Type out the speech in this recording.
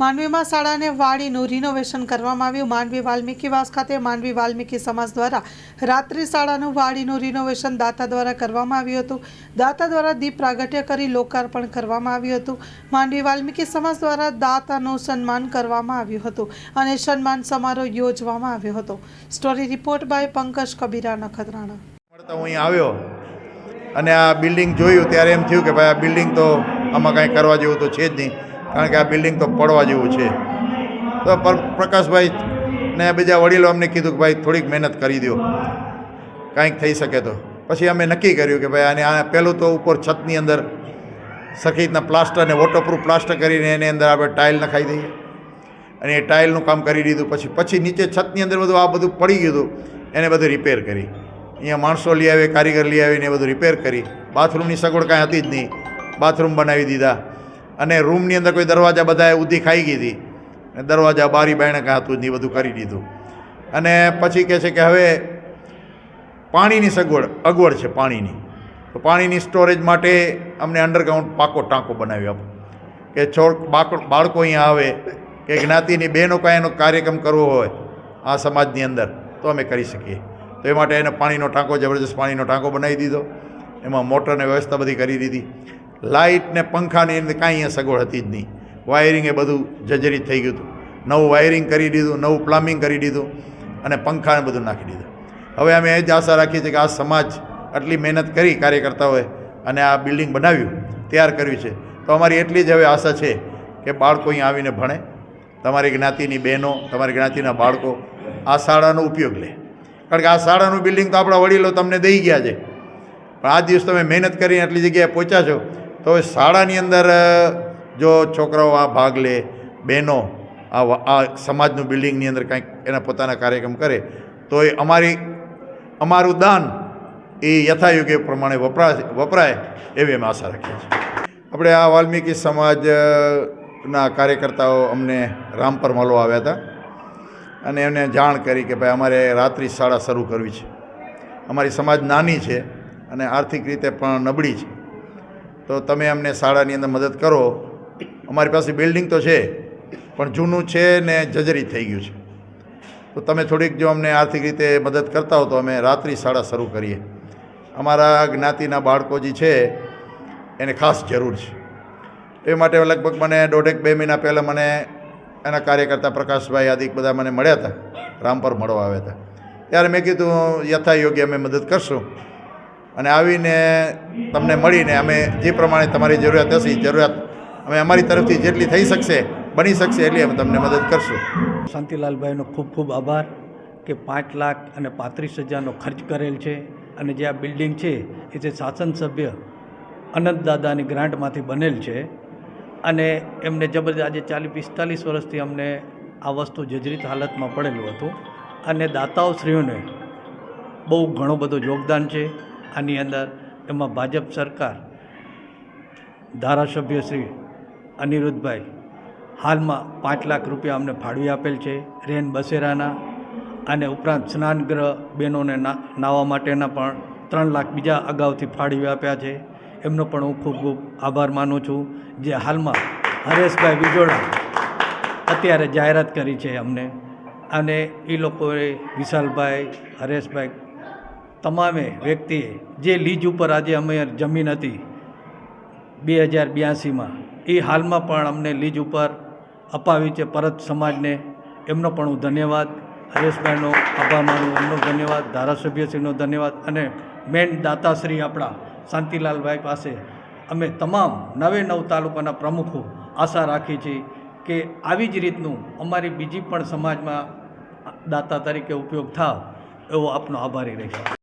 માંડવીમાં શાળાને વાડીનું રિનોવેશન કરવામાં આવ્યું. માંડવી વાલ્મીકીવાસ ખાતે માંડવી વાલ્મીકી સમાજ દ્વારા રાત્રિ શાળાનું વાડીનું રિનોવેશન દાતા દ્વારા કરવામાં આવ્યું હતું. દાતા દ્વારા દીપ પ્રાગટ્ય કરી લોકાર્પણ કરવામાં આવ્યું હતું. માંડવી વાલ્મીકી સમાજ દ્વારા દાતાનું સન્માન કરવામાં આવ્યું હતું અને સન્માન સમારોહ યોજવામાં આવ્યો હતો. Story report by Pankaj Kabira, Nakhatrana. હું અહીં આવ્યો અને આ બિલ્ડિંગ જોયું ત્યારે એમ થયું કે ભાઈ આ બિલ્ડિંગ તો આમાં કાંઈ કરવા જેવું તો છે જ નહીં. કારણ કે આ બિલ્ડિંગ તો પડવા જેવું છે. તો પર પ્રકાશભાઈ ને બીજા વડીલો અમને કીધું કે ભાઈ થોડીક મહેનત કરી દો કાંઈક થઈ શકે તો. પછી અમે નક્કી કર્યું કે ભાઈ આને આ પહેલું તો ઉપર છતની અંદર સરખી રીતના પ્લાસ્ટર અને વોટરપ્રૂફ પ્લાસ્ટર કરીને એની અંદર આપણે ટાઇલ નખાઈ દઈએ. અને એ ટાઇલનું કામ કરી દીધું. પછી પછી નીચે છતની અંદર બધું આ બધું પડી ગયું એને બધું રિપેર કરી. અહીંયા માણસો લઈ આવે, કારીગર લઈ આવીને એ બધું રિપેર કરી. બાથરૂમની સગવડ કાંઈ હતી જ નહીં. બાથરૂમ બનાવી દીધા. અને રૂમની અંદર કોઈ દરવાજા બધાએ ઉધી ખાઈ ગઈ અને દરવાજા બારી બાયણે કાં હતું નહીં, બધું કરી દીધું. અને પછી કહે છે કે હવે પાણીની સગવડ, અગવડ છે પાણીની. તો પાણીની સ્ટોરેજ માટે અમને અંડરગ્રાઉન્ડ પાકો ટાંકો બનાવી આપો. કે છોડ બાળકો અહીંયા આવે, કે જ્ઞાતિની બહેનો કાંઈ એનો કાર્યક્રમ કરવો હોય, આ સમાજની અંદર, તો અમે કરી શકીએ. તો એ માટે એને પાણીનો ટાંકો, જબરજસ્ત પાણીનો ટાંકો બનાવી દીધો. એમાં મોટરને વ્યવસ્થા બધી કરી દીધી. લાઇટ ને પંખાની અંદર કાંઈ અહીંયા સગવડ હતી જ નહીં. વાયરિંગ એ બધું જર્જરિત થઈ ગયું હતું. નવું વાયરિંગ કરી દીધું, નવું પ્લમ્બિંગ કરી દીધું અને પંખાને બધું નાખી દીધું. હવે અમે એ જ આશા રાખીએ છીએ કે આ સમાજ આટલી મહેનત કરી કાર્યકર્તાઓએ અને આ બિલ્ડિંગ બનાવ્યું, તૈયાર કર્યું છે. તો અમારી એટલી જ હવે આશા છે કે બાળકો અહીં આવીને ભણે. તમારી જ્ઞાતિની બહેનો, તમારી જ્ઞાતિના બાળકો આ શાળાનો ઉપયોગ લે. કારણ કે આ શાળાનું બિલ્ડિંગ તો આપણા વડીલો તમને દઈ ગયા છે. પણ આ દિવસ તમે મહેનત કરીને આટલી જગ્યાએ પહોંચ્યા છો તો શાળાની અંદર જો છોકરાઓ આ ભાગ લે, બહેનો, આ આ સમાજનું બિલ્ડિંગની અંદર કંઈક એના પોતાના કાર્યક્રમ કરે, તો એ અમારી, અમારું દાન એ યથાયોગ્ય પ્રમાણે વપરાય વપરાય એવી અમે આશા રાખીએ છીએ. આપણે આ વાલ્મીકી સમાજના કાર્યકર્તાઓ અમને રામપર મળવા આવ્યા હતા. અને એમને જાણ કરી કે ભાઈ અમારે રાત્રિ શાળા શરૂ કરવી છે. અમારી સમાજ નાની છે અને આર્થિક રીતે પણ નબળી છે. તો તમે અમને શાળાની અંદર મદદ કરો. અમારી પાસે બિલ્ડિંગ તો છે, પણ જૂનું છે ને જજરી થઈ ગયું છે. તો તમે થોડીક જો અમને આર્થિક રીતે મદદ કરતા હો તો અમે રાત્રિ શાળા શરૂ કરીએ. અમારા જ્ઞાતિના બાળકો જે છે, એને ખાસ જરૂર છે. એ માટે લગભગ મને દોઢેક બે મહિના પહેલાં મને એના કાર્યકર્તા પ્રકાશભાઈ આદિક બધા મને મળ્યા હતા, રામપર મળવા આવ્યા હતા. ત્યારે મેં કીધું, યથાયોગ્ય અમે મદદ કરશું. અને આવીને તમને મળીને અમે જે પ્રમાણે તમારી જરૂરિયાત હશે જરૂરિયાત અમે અમારી તરફથી જેટલી થઈ શકશે, બની શકશે એટલી અમે તમને મદદ કરશું. શાંતિલાલભાઈનો ખૂબ ખૂબ આભાર કે પાંચ લાખ અને પાંત્રીસ હજારનો ખર્ચ કરેલ છે અને જે આ બિલ્ડિંગ છે, એ જે શાસન સભ્ય અનંત દાદાની ગ્રાન્ટમાંથી બનેલ છે અને એમને જબરજસ્ત આજે ચાલીસ પિસ્તાલીસ વર્ષથી અમને આ વસ્તુ જજરીત હાલતમાં પડેલું હતું અને દાતાઓશ્રીઓને બહુ ઘણો બધો યોગદાન છે. આની અંદર એમાં ભાજપ સરકાર, ધારાસભ્ય શ્રી અનિરુદ્ધભાઈ, હાલમાં પાંચ લાખ રૂપિયા અમને ફાળવી આપેલ છે રેન બસેરાના અને ઉપરાંત સ્નાનગૃહ બહેનોને નાહવા માટેના પણ ત્રણ લાખ બીજા અગાઉથી ફાળવી આપ્યા છે. એમનો પણ હું ખૂબ ખૂબ આભાર માનું છું જે હાલમાં હરેશભાઈ વિજોડા અત્યારે જાહેરાત કરી છે અમને. અને એ લોકોએ વિશાલભાઈ, હરેશભાઈ તમામે વ્યક્તિએ જે લીજ ઉપર આજે અમે જમીન હતી બે હજાર બ્યાસીમાં, એ હાલમાં પણ અમને લીજ ઉપર અપાવી છે પરત સમાજને. એમનો પણ હું ધન્યવાદ. હરેશભાઈનો આભાર માનું, એમનો ધન્યવાદ, ધારાસભ્યશ્રીનો ધન્યવાદ અને મેન દાતાશ્રી આપણા શાંતિલાલભાઈ પાસે. અમે તમામ નવે નવ તાલુકાના પ્રમુખો આશા રાખી છીએ કે આવી જ રીતનું અમારી બીજી પણ સમાજમાં દાતા તરીકે ઉપયોગ થાવ એવો આપનો આભારી રહીશ.